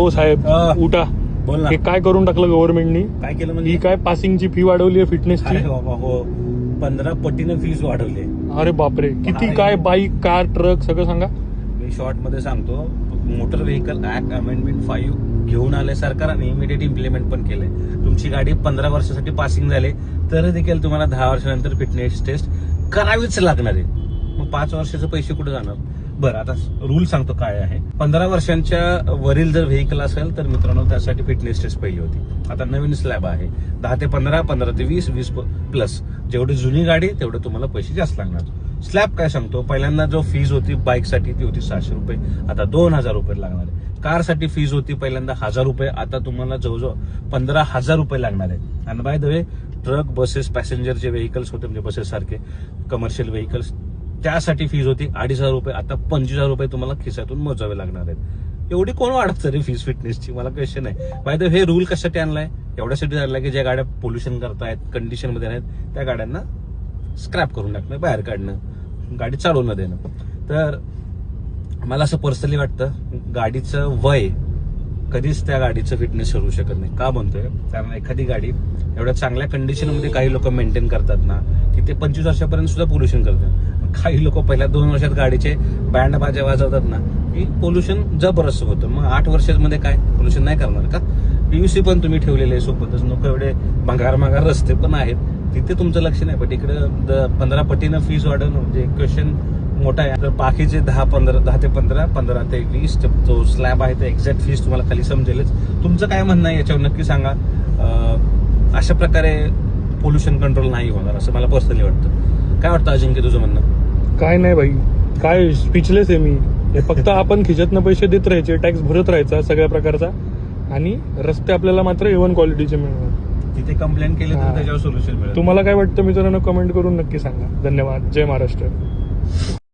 हो साहेब. उठा. बोल ना. हे काय करून टाकलं गव्हर्नमेंटनी काय केलं ही म्हणजे काय पासिंगची फी वाढवली आहे फिटनेसची अरे बाबा हो. पंधरा पटीनं फीस वाढवले. अरे बापरे. किती. काय बाईक कार ट्रक सगळं सांगा. मी शॉर्टमध्ये सांगतो motor vehicle act amendment five घेऊन आले सरकारने इमिडिएट इम्प्लिमेंट पण केलंय. तुमची गाडी पंधरा वर्षासाठी पासिंग झाले तर देखील तुम्हाला दहा वर्षानंतर फिटनेस टेस्ट करावीच लागणार आहे. मग पाच वर्षाचे पैसे कुठे जाणार? बरं आता रूल सांगतो काय आहे. पंधरा वर्षांच्या वरील जर व्हेकल असेल तर मित्रांनो त्यासाठी फिटनेस टेस्ट पहिली होती. आता नवीन स्लॅब आहे. दहा ते पंधरा पंधरा ते वीस वीस प्लस जेवढी जुनी गाडी तेवढं तुम्हाला पैसे जास्त लागणार. स्लॅब काय सांगतो? पहिल्यांदा जो फीज होती बाईकसाठी ती होती सहाशे रुपये. आता दोन हजार रुपये लागणार आहे. कारसाठी फीज होती पहिल्यांदा हजार रुपये. आता तुम्हाला जवळजवळ पंधरा हजार रुपये लागणार आहे. आणि by the way truck buses पॅसेंजरचे vehicles होते म्हणजे बसेस सारखे. कमर्शियल व्हेकल्स त्यासाठी फीज होती. अडीच हजार रुपये. आता पंचवीस हजार रुपये तुम्हाला खिशातून मोजावे लागणार आहेत. एवढी कोण वाढत रे फीस फिटनेसची मला क्वेश्चन आहे. माहिती हे रूल कशासाठी आणलाय? एवढ्यासाठी आणलाय की ज्या गाड्या पोल्युशन करतायत कंडिशनमध्ये आहेत त्या गाड्यांना स्क्रॅप करून टाकणं बाहेर काढणं. गाडी चालवणं देणं. तर मला असं पर्सनली वाटतं गाडीचं वय कधीच त्या गाडीचं फिटनेस ठरवू शकत नाही. का म्हणतोय? कारण एखादी गाडी एवढ्या चांगल्या कंडिशनमध्ये काही लोक मेंटेन करतात ना की ते पंचवीस वर्षापर्यंत सुद्धा पोल्युशन करतात. काही लोक पहिल्या दोन वर्षात गाडीचे बँड बाजे वाजवतात ना की पोल्युशन जबरदस्त होतं. मग आठ वर्षामध्ये काय? पोल्युशन नाही करणार का? पीयूसी पण तुम्ही ठेवलेले आहे सोबतच. नको एवढे भंगार मागार रस्ते पण आहेत. तिथे तुमचं लक्ष नाही पण इकडे पंधरा पटीनं फीज वाढवणं म्हणजे क्वेश्चन मोठा आहे. तर बाकीचे दहा पंधरा दहा ते पंधरा पंधरा ते वीस जो स्लॅब आहे ते एक्झॅक्ट फीस तुम्हाला खाली समजेलच. तुमचं काय म्हणणं आहे याच्यावर नक्की सांगा. अशा प्रकारे पोल्युशन कंट्रोल नाही होणार असं मला पर्सनली वाटतं. काय वाटतं अजिंक्य तुझं म्हणणं? काय नाही भाई. काय स्पीचलेस आहे मी. हे फक्त आपण खिशातनं पैसे देत राहायचे टॅक्स भरत राहायचा सगळ्या प्रकारचा. आणि रस्ते आपल्याला मात्र एवन क्वालिटीचे मिळणार. तिथे कंप्लेंट केली. तर त्याच्यावर सोल्युशन मिळेल. तुम्हाला काय वाटतं मित्रांनो कमेंट करून नक्की सांगा. धन्यवाद. जय महाराष्ट्र.